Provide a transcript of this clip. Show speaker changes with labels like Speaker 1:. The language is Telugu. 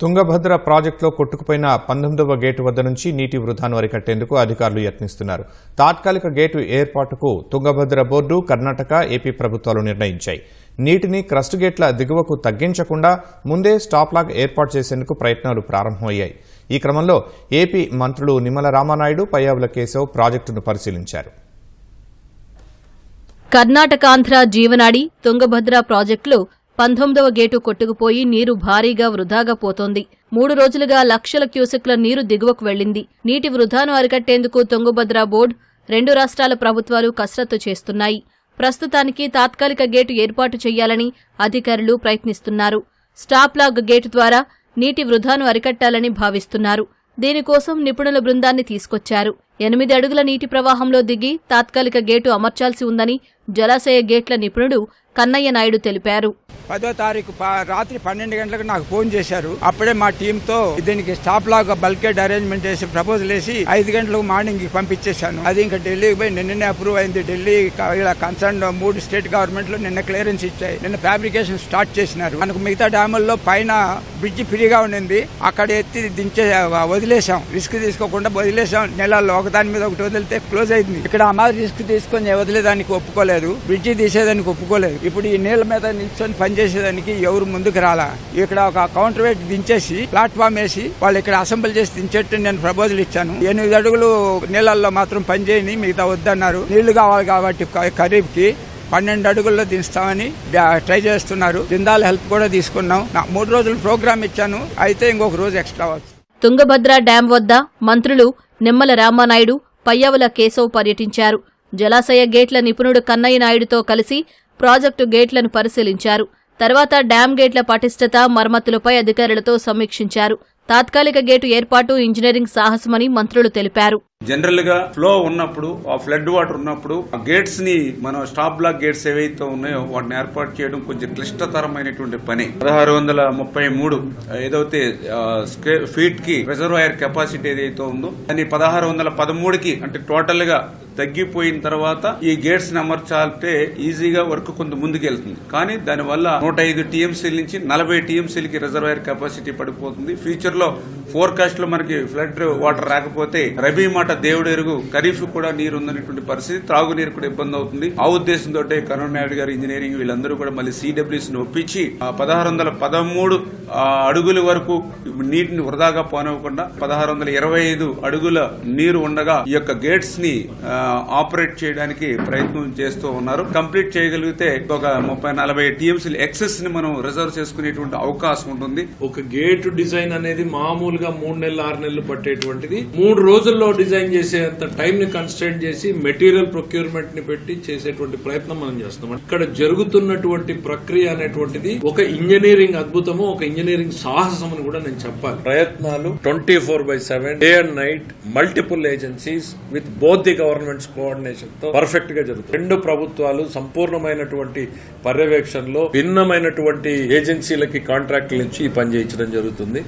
Speaker 1: తుంగభద్ర ప్రాజెక్టులో కొట్టుకుపోయిన పంతొమ్మిదవ గేటు వద్ద నుంచి నీటి వృధాను అరికట్టేందుకు అధికారులు యత్నిస్తున్నారు. తాత్కాలిక గేటు ఏర్పాటుకు తుంగభద్ర బోర్డు కర్ణాటక ఏపీ ప్రభుత్వాలు నిర్ణయించాయి. నీటిని క్రస్ట్ గేట్ల దిగువకు తగ్గించకుండా ముందే స్టాప్ లాగ్ ఏర్పాటు చేసేందుకు ప్రయత్నాలు ప్రారంభమయ్యాయి. ఈ క్రమంలో ఏపీ మంత్రులు నిమ్మల రామానాయుడు పయ్యావుల కేశవ్ ప్రాజెక్టును పరిశీలించారు.
Speaker 2: కర్ణాటకాంధ్ర జీవనాడి తుంగభద్ర ప్రాజెక్టులో పంతొమ్మిదవ గేటు కొట్టుకుపోయి నీరు భారీగా వృధాగా పోతోంది. మూడు రోజులుగా లక్షల క్యూసెక్ల నీరు దిగువకు వెళ్ళింది నీటి వృధాను అరికట్టేందుకు తుంగభద్ర బోర్డు రెండు రాష్ట్రాల ప్రభుత్వాలు కసరత్తు చేస్తున్నాయి. ప్రస్తుతానికి తాత్కాలిక గేటు ఏర్పాటు చేయాలని అధికారులు ప్రయత్నిస్తున్నారు. స్టాప్లాగ్ గేటు ద్వారా నీటి వృధాను అరికట్టాలని భావిస్తున్నారు. దీనికోసం నిపుణుల బృందాన్ని తీసుకొచ్చారు. ఎనిమిది అడుగుల నీటి ప్రవాహంలో దిగి తాత్కాలిక గేటు అమర్చాల్సి ఉందని జలాశయ గేట్ల నిపుణుడు కన్నయ్య నాయుడు తెలిపారు.
Speaker 3: పదో తారీఖు ప- రాత్రి పన్నెండు గంటలకు నాకు ఫోన్ చేశారు. అప్పుడే మా టీమ్తో దీనికి స్టాప్ లాగా బల్కేట్ అరేంజ్మెంట్ చేసి ప్రపోజల్ వేసి ఐదు గంటలకు మార్నింగ్కి పంపించేశాను. అది ఇంకా ఢిల్లీకి పోయి నిన్ననే అప్రూవ్ అయింది. ఢిల్లీ ఇలా కన్సర్న్ మూడు స్టేట్ గవర్నమెంట్లు నిన్న క్లియరెన్స్ ఇచ్చాయి. నిన్న ఫ్యాబ్రికేషన్ స్టార్ట్ చేసినారు. మనకు మిగతా డ్యాముల్లో పైన బ్రిడ్జి ఫ్రీగా ఉండింది. అక్కడ ఎత్తి దించే వదిలేసాం రిస్క్ తీసుకోకుండా వదిలేసాం నెలల్లో ఒకదాని మీద ఒకటి వదిలితే క్లోజ్ అయింది. ఇక్కడ అమ్మాయి రిస్క్ తీసుకొని వదిలేదానికి ఒప్పుకోలేదు బ్రిడ్జి తీసేదానికి ఒప్పుకోలేదు. ఇప్పుడు ఈ నీళ్ళ మీద నిల్చొని పనిచేసేదానికి ఎవరు ముందుకు రాలా? ఇక్కడ ఒక కౌంటర్ వెయిట్ దించేసి ప్లాట్ఫామ్ వేసి వాళ్ళు ఇక్కడ అసెంబ్లీ చేసి దించేట్టు నేను ప్రపోజల్ ఇచ్చాను. ఎనిమిది అడుగులు నీళ్ళల్లో మాత్రం పనిచేయని మిగతా వద్దన్నారు. నీళ్ళు కావాలి కాబట్టి ఖరీఫ్కి పన్నెండు అడుగుల్లో దించుతామని ట్రై చేస్తున్నారు. జిందాల్ హెల్ప్ కూడా తీసుకున్నాం. నా మూడు రోజులు ప్రోగ్రామ్ ఇచ్చాను. అయితే ఇంకొక రోజు ఎక్స్ట్రా వచ్చు.
Speaker 2: తుంగభద్ర డ్యాం వద్ద మంత్రులు నిమ్మల రామానాయుడు పయ్యవుల కేశవ్ పర్యటించారు. జలాశయ గేట్ల నిపుణుడు కన్నయ్య నాయుడుతో కలిసి ప్రాజెక్టు గేట్లను పరిశీలించారు. తర్వాత డ్యాం గేట్ల పటిష్టత మరమ్మతులపై అధికారులతో సమీక్షించారు. తాత్కాలిక గేటు ఏర్పాటు ఇంజనీరింగ్ సాహసమని మంత్రులు తెలిపారు.
Speaker 4: జనరల్గా ఫ్లో ఉన్నప్పుడు ఆ ఫ్లడ్ వాటర్ ఉన్నప్పుడు ఆ గేట్స్ని మనం స్టాప్ బ్లాక్ గేట్స్ ఏవైతే ఉన్నాయో వాటిని ఏర్పాటు చేయడం కొంచెం క్లిష్టతరమైనటువంటి పని. పదహారు వందల ముప్పై మూడు ఏదైతే ఫీట్కి రిజర్వాయర్ కెపాసిటీ ఏదైతే ఉందో దాన్ని పదహారు వందల పదమూడుకి అంటే టోటల్గా తగ్గిపోయిన తర్వాత ఈ గేట్స్ని అమర్చాలంటే ఈజీగా వర్క్ కొంత ముందుకెళ్తుంది. కానీ దానివల్ల నూట ఐదు టీఎంసీల నుంచి నలభై టీఎంసీలకి రిజర్వాయర్ కెపాసిటీ పడిపోతుంది. ఫ్యూచర్లో ఫోర్కాస్ట్లో మనకి ఫ్లడ్ వాటర్ రాకపోతే రబీ మాట దేవుడు ఎరుగు. ఖరీఫ్ కూడా నీరు ఉందనేటువంటి పరిస్థితి. త్రాగునీరు కూడా ఇబ్బంది అవుతుంది. ఆ ఉద్దేశంతో కరుణానాయుడు గారు ఇంజనీరింగ్ వీళ్ళందరూ కూడా మళ్ళీ సిడబ్ల్యూస్ని ఒప్పించి పదహారు వందల పదమూడు అడుగుల వరకు నీటిని వృధాగా పోనివ్వకుండా పదహారు వందల ఇరవై ఐదు అడుగుల నీరు ఉండగా ఈ యొక్క గేట్స్ని ఆపరేట్ చేయడానికి ప్రయత్నం చేస్తూ ఉన్నారు. కంప్లీట్ చేయగలిగితే ఒక ముప్పై నలభై టీఎంసీ ఎక్సెస్ని మనం రిజర్వ్ చేసుకునేటువంటి అవకాశం ఉంటుంది.
Speaker 5: ఒక గేట్ డిజైన్ అనేది మామూలుగా మూడు నెలలు ఆరు నెలలు పట్టేటువంటిది. మూడు రోజుల్లో డిజైన్ చేసేంత టైం ని చేసి మెటీరియల్ ప్రొక్యూర్మెంట్ని పెట్టి చేసేటువంటి ప్రయత్నం మనం చేస్తున్నాం. ఇక్కడ జరుగుతున్నటువంటి ప్రక్రియ అనేటువంటిది ఒక ఇంజనీరింగ్ అద్భుతము ఒక ఇంజనీరింగ్ సాహసం అని కూడా నేను చెప్పాలి. ప్రయత్నాలు twenty four by seven day and night multiple agencies with both the governments కోఆర్డినేషన్తో పర్ఫెక్ట్గా జరుగుతుంది. రెండు ప్రభుత్వాలు సంపూర్ణమైనటువంటి పర్యవేక్షణలో భిన్నమైనటువంటి ఏజెన్సీలకి కాంట్రాక్టులు ఇచ్చి ఈ పని చేయించడం జరుగుతుంది.